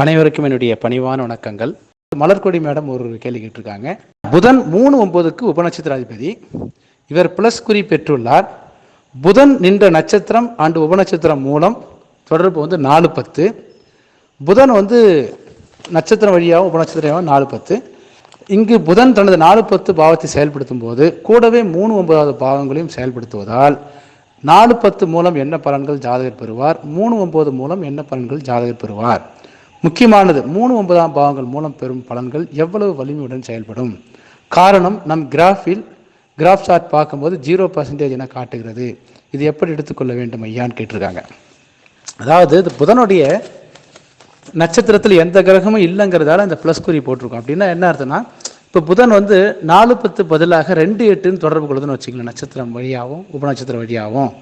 அனைவருக்கும் என்னுடைய பணிவான வணக்கங்கள். மலர்கொடி மேடம் ஒரு கேள்வி கேட்டிருக்காங்க. புதன் மூணு ஒன்பதுக்கு உபநட்சத்திராதிபதி. இவர் பிளஸ் குறி பெற்றுள்ளார். புதன் நின்ற நட்சத்திரம் ஆண்டு உபநட்சத்திரம் மூலம் தொடர்பு வந்து நாலு பத்து. புதன் வந்து நட்சத்திரம் வழியாகவும் உபநட்சத்திரம் நாலு பத்து. இங்கு புதன் தனது நாலு பத்து பாவத்தை செயல்படுத்தும் போது கூடவே மூணு ஒன்பதாவது பாவங்களையும் செயல்படுத்துவதால் நாலு பத்து மூலம் என்ன பலன்கள் ஜாதகர் பெறுவார்? மூணு ஒன்பது மூலம் என்ன பலன்கள் ஜாதகர் பெறுவார்? முக்கியமானது மூணு ஒன்பதாம் பாவங்கள் மூலம் பெறும் பலன்கள் எவ்வளவு வலிமையுடன் செயல்படும்? காரணம் நம் கிராஃபில் கிராஃப் சார்ட் பார்க்கும்போது ஜீரோ பர்சன்டேஜ் என காட்டுகிறது. இது எப்படி எடுத்துக்கொள்ள வேண்டும் ஐயான்னு கேட்டிருக்காங்க. அதாவது இது புதனுடைய நட்சத்திரத்தில் எந்த கிரகமும் இல்லைங்கிறதால இந்த ப்ளஸ் குறி போட்டிருக்கோம். அப்படின்னா என்ன அர்த்தம்னா இப்போ புதன் வந்து நாலு பத்து பதிலாக ரெண்டு எட்டுன்னு தொடர்பு கொள்ளுதுன்னு வச்சுக்கலாம் நட்சத்திரம் வழியாகவும் உபநட்சத்திரம் வழியாகவும்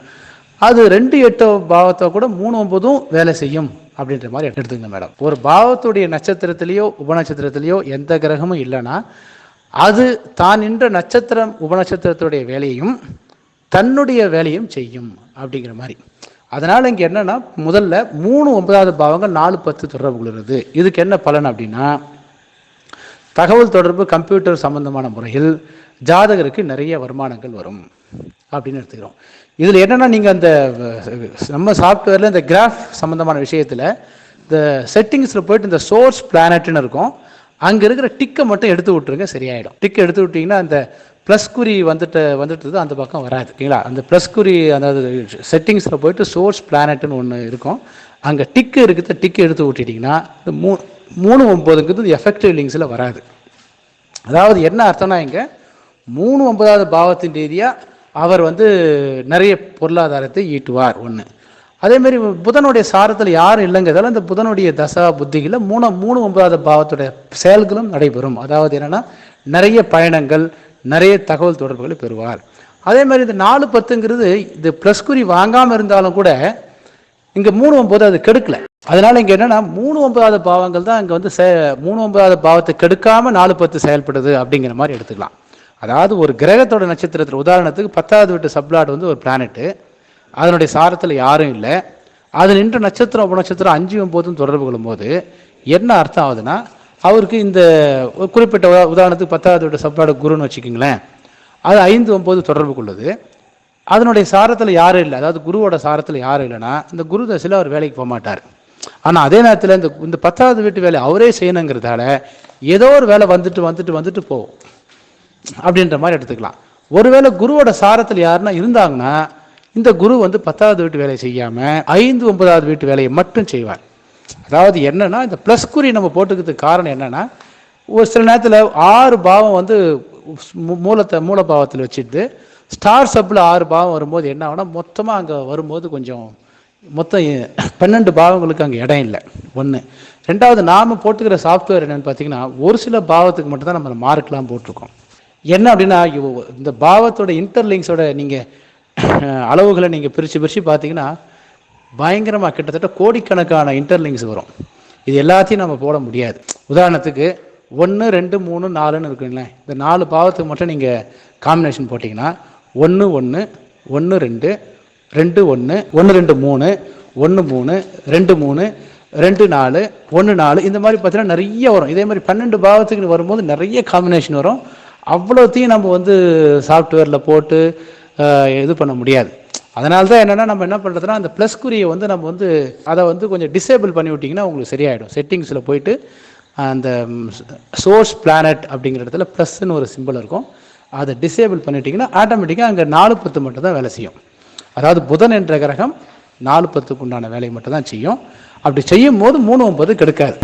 அது ரெண்டு எட்டு பாவத்தை கூட மூணு ஒன்பதும் வேலை செய்யும். அப்படின்ற மாதிரி எடுத்துங்க மேடம். ஒரு பாவத்துடைய நட்சத்திரத்திலேயோ உபநட்சத்திரத்திலேயோ எந்த கிரகமும் இல்லைன்னா அது தான் நின்ற நட்சத்திரம் உபநட்சத்திரத்துடைய வேலையும் தன்னுடைய வேலையும் செய்யும் அப்படிங்கிற மாதிரி. அதனால் இங்கே என்னென்னா முதல்ல மூணு ஒன்பதாவது பாவங்கள் நாலு பத்து தொடர்பு கொள்கிறது. இதுக்கு என்ன பலன் அப்படின்னா தகவல் தொடர்பு கம்ப்யூட்டர் சம்பந்தமான முறையில் ஜாதகருக்கு நிறைய வருமானங்கள் வரும் அப்படின்னு எடுத்துக்கிறோம். இதில் என்னென்னா நீங்கள் அந்த நம்ம சாஃப்ட்வேரில் இந்த கிராஃப் சம்மந்தமான விஷயத்தில் இந்த செட்டிங்ஸில் போயிட்டு இந்த சோர்ஸ் பிளானட்னு இருக்கும். அங்கே இருக்கிற டிக்கை மட்டும் எடுத்து விட்டுருங்க சரியாயிடும். டிக்கை எடுத்து விட்டிங்கன்னா அந்த ப்ளஸ் குறி வந்துட்டு வந்துட்டு அந்த பக்கம் வராது ஓகேங்களா அந்த ப்ளஸ் குறி அதாவது செட்டிங்ஸில் போயிட்டு சோர்ஸ் பிளானட்னு ஒன்று இருக்கும். அங்கே டிக்கு இருக்கிறத டிக்கு எடுத்து விட்டுட்டிங்கன்னா இந்த மூ மூணு ஒம்பதுங்கிறது எஃபெக்டிவ் லிங்க்ஸில் வராது. அதாவது என்ன அர்த்தம்னா இங்கே மூணு ஒன்பதாவது பாவத்தின் ரீதியாக அவர் வந்து நிறைய பொருளாதாரத்தை ஈட்டுவார் ஒன்று அதேமாரி புதனுடைய சாரத்தில் யாரும் இல்லைங்கிறதால இந்த புதனுடைய தசா புத்திகளில் மூணு மூணு ஒன்பதாவது பாவத்துடைய செயல்களும் நடைபெறும். அதாவது என்னென்னா நிறைய பயணங்கள் நிறைய தகவல் தொடர்புகளை பெறுவார். அதே மாதிரி இந்த நாலு பத்துங்கிறது இது ப்ளஸ் குறி வாங்காமல் இருந்தாலும் கூட இங்கே மூணு ஒன்பது அது கெடுக்கல. அதனால இங்கே என்னென்னா மூணு ஒன்பதாவது பாவங்கள் தான் இங்கே வந்து மூணு ஒன்பதாவது பாவத்தை கெடுக்காமல் நாலு பத்து செயல்படுது அப்படிங்கிற மாதிரி எடுத்துக்கலாம். அதாவது ஒரு கிரகத்தோட நட்சத்திரத்தில் உதாரணத்துக்கு பத்தாவது வீட்டு சப்ளாட் வந்து ஒரு பிளானெட்டு அதனுடைய சாரத்தில் யாரும் இல்லை. அது நின்ற நட்சத்திரம் உபநட்சத்திரம் அஞ்சு ஒம்போதும் தொடர்பு கொள்ளும்போது என்ன அர்த்தம் ஆகுதுன்னா அவருக்கு இந்த ஒரு குறிப்பிட்ட உதாரணத்துக்கு பத்தாவது வீட்டு சப்ளாட் குருன்னு வச்சுக்கிங்களேன். அது ஐந்து ஒம்பது தொடர்பு கொள்ளுது. அதனுடைய சாரத்தில் யாரும் இல்லை. அதாவது குருவோட சாரத்தில் யாரும் இல்லைன்னா இந்த குரு தசையில் அவர் வேலைக்கு போக மாட்டார். ஆனால் அதே நேரத்தில் இந்த இந்த பத்தாவது வீட்டு வேலை அவரே செய்யணுங்கிறதால ஏதோ ஒரு வேலை வந்துட்டு வந்துட்டு வந்துட்டு போகும். அப்படின்ற மாதிரி எடுத்துக்கலாம். ஒருவேளை குருவோட சாரத்தில் யாருன்னா இருந்தாங்கன்னா இந்த குரு வந்து பத்தாவது வீட்டு வேலையை செய்யாமல் ஐந்து ஒன்பதாவது வீட்டு வேலையை மட்டும் செய்வார். அதாவது என்னென்னா இந்த ப்ளஸ் குறி நம்ம போட்டுக்கிறதுக்கு காரணம் என்னன்னா ஒரு சில நேரத்தில் ஆறு பாவம் வந்து மூ- மூலத்தை மூல பாவத்தில் வச்சுட்டு ஸ்டார் சப்பில் ஆறு பாவம் வரும்போது என்ன ஆகுனா மொத்தமாக அங்கே வரும்போது கொஞ்சம் மொத்தம் பன்னெண்டு பாவங்களுக்கு அங்கே இடம் இல்லை. ஒன்று ரெண்டாவது நாம் போட்டுக்கிற சாஃப்ட்வேர் என்னன்னு பார்த்தீங்கன்னா ஒரு சில பாவத்துக்கு மட்டும்தான் நம்ம மார்க்லாம் போட்டிருக்கோம். என்ன அப்படின்னா இந்த பாவத்தோட இன்டர்லிங்ஸோட நீங்கள் அளவுகளை நீங்கள் பிரித்து பிரித்து பார்த்தீங்கன்னா பயங்கரமாக கிட்டத்தட்ட கோடிக்கணக்கான இன்டர்லிங்ஸ் வரும். இது எல்லாத்தையும் நம்ம போட முடியாது. உதாரணத்துக்கு ஒன்று ரெண்டு மூணு நாலுன்னு இருக்குங்களேன் இந்த நாலு பாவத்துக்கு மட்டும் நீங்கள் காம்பினேஷன் போட்டிங்கன்னா ஒன்று ஒன்று ஒன்று ரெண்டு ரெண்டு ஒன்று ஒன்று ரெண்டு மூணு ஒன்று மூணு ரெண்டு மூணு ரெண்டு நாலு ஒன்று நாலு இந்த மாதிரி பார்த்தீங்கன்னா நிறைய வரும். இதே மாதிரி பன்னெண்டு பாவத்துக்கு வரும்போது நிறைய காம்பினேஷன் வரும். அவ்வளோத்தையும் நம்ம வந்து சாஃப்ட்வேரில் போட்டு இது பண்ண முடியாது. அதனால தான் என்னென்னா நம்ம என்ன பண்ணுறதுனா அந்த ப்ளஸ் குறியை வந்து நம்ம வந்து அதை வந்து கொஞ்சம் டிசேபிள் பண்ணி விட்டிங்கன்னா உங்களுக்கு சரியாயிடும். செட்டிங்ஸில் போயிட்டு அந்த சோர்ஸ் பிளானட் அப்படிங்கிற இடத்துல ப்ளஸ்ன்னு ஒரு சிம்பிள் இருக்கும். அதை டிசேபிள் பண்ணிட்டீங்கன்னா ஆட்டோமேட்டிக்காக அங்கே நாலு பத்து மட்டும் தான் வேலை செய்யும். அதாவது புதன் என்ற கிரகம் நாலு பத்துக்கு உண்டான வேலையை மட்டும் தான் செய்யும். அப்படி செய்யும் போது மூணு ஒன்பது கெடுக்காது.